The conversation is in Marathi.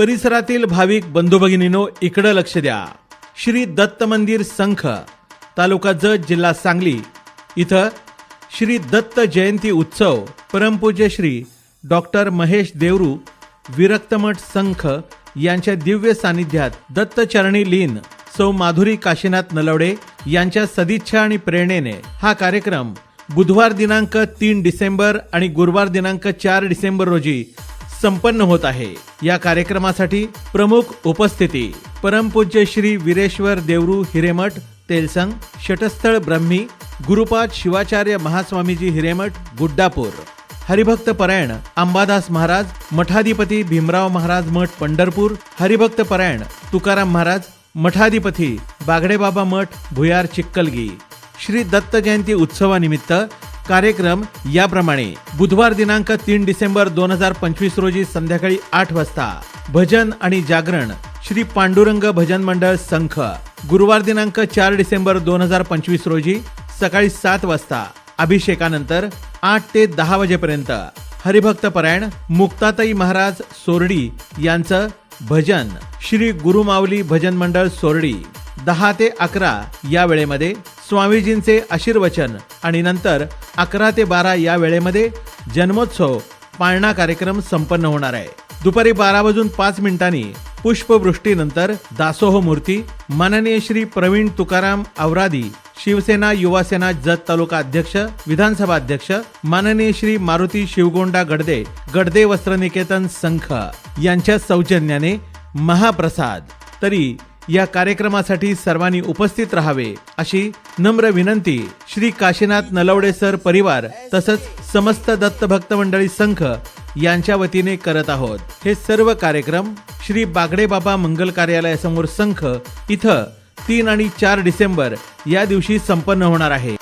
परिसरातील भाविक बंधू भगिनीनो इकडं लक्ष द्या. श्री दत्त मंदिर संख तालुका जत जिल्हा सांगली. इथं श्री दत्त जयंती उत्सव परमपूज्य श्री डॉक्टर महेश देवरू विरक्तमठ संख यांच्या दिव्य सानिध्यात दत्तचरणी लीन सौ माधुरी काशीनाथ नलवडे यांच्या सदिच्छा आणि प्रेरणेने हा कार्यक्रम बुधवार दिनांक तीन डिसेंबर आणि गुरुवार दिनांक चार डिसेंबर रोजी संपन्न होत आहे. या कार्यक्रमासाठी प्रमुख उपस्थिती परमपूज्य श्री वीरेश्वर देवरू हिरेमठ तेलसंग शटस्थळ ब्रह्मी गुरुपाद शिवाचार्य महास्वामीजी हिरेमठ गुड्डापूर हरिभक्त परायण अंबादास महाराज मठाधिपती भीमराव महाराज मठ पंढरपूर. हरिभक्त परायण तुकाराम महाराज मठाधिपती बागडेबाबा मठ भुयार चिक्कलगी. श्री दत्त जयंती उत्सवानिमित्त कार्यक्रम याप्रमाणे बुधवार दिनांक तीन डिसेंबर दोन हजार पंचवीस रोजी संध्याकाळी आठ वाजता भजन आणि जागरण श्री पांडुरंग भजन मंडळ संख गुरुवार दिनांक चार डिसेंबर दोन हजार पंचवीस रोजी सकाळी सात वाजता अभिषेकानंतर आठ ते दहा वाजेपर्यंत हरिभक्त परायण मुक्ताताई महाराज सोरडी यांचं भजन श्री गुरुमावली भजन मंडळ सोरडी दहा ते अकरा या वेळेमध्ये स्वामीजींचे आशीर्वचन आणि नंतर अकरा ते बारा या वेळेमध्ये जन्मोत्सव पाळणा कार्यक्रम संपन्न होणार आहे. दुपारी बारा वाजून पाच मिनिटांनी पुष्पवृष्टीनंतर दासोह मूर्ती माननीय श्री प्रवीण तुकाराम आवरादी शिवसेना युवासेना जत तालुका अध्यक्ष विधानसभा अध्यक्ष माननीय श्री मारुती शिवगोंडा गडदे गडदे वस्त्रनिकेतन संख यांच्या सौजन्याने महाप्रसाद. तरी या कार्यक्रमासाठी सर्वांनी उपस्थित राहावे अशी नम्र विनंती श्री काशीनाथ नलवडे सर परिवार तसंच समस्त दत्त भक्त मंडळी संघ यांच्या वतीने करत आहोत. हे सर्व कार्यक्रम श्री बागडे बाबा मंगल कार्यालयासमोर संघ इथं तीन आणि चार डिसेंबर या दिवशी संपन्न होणार आहे.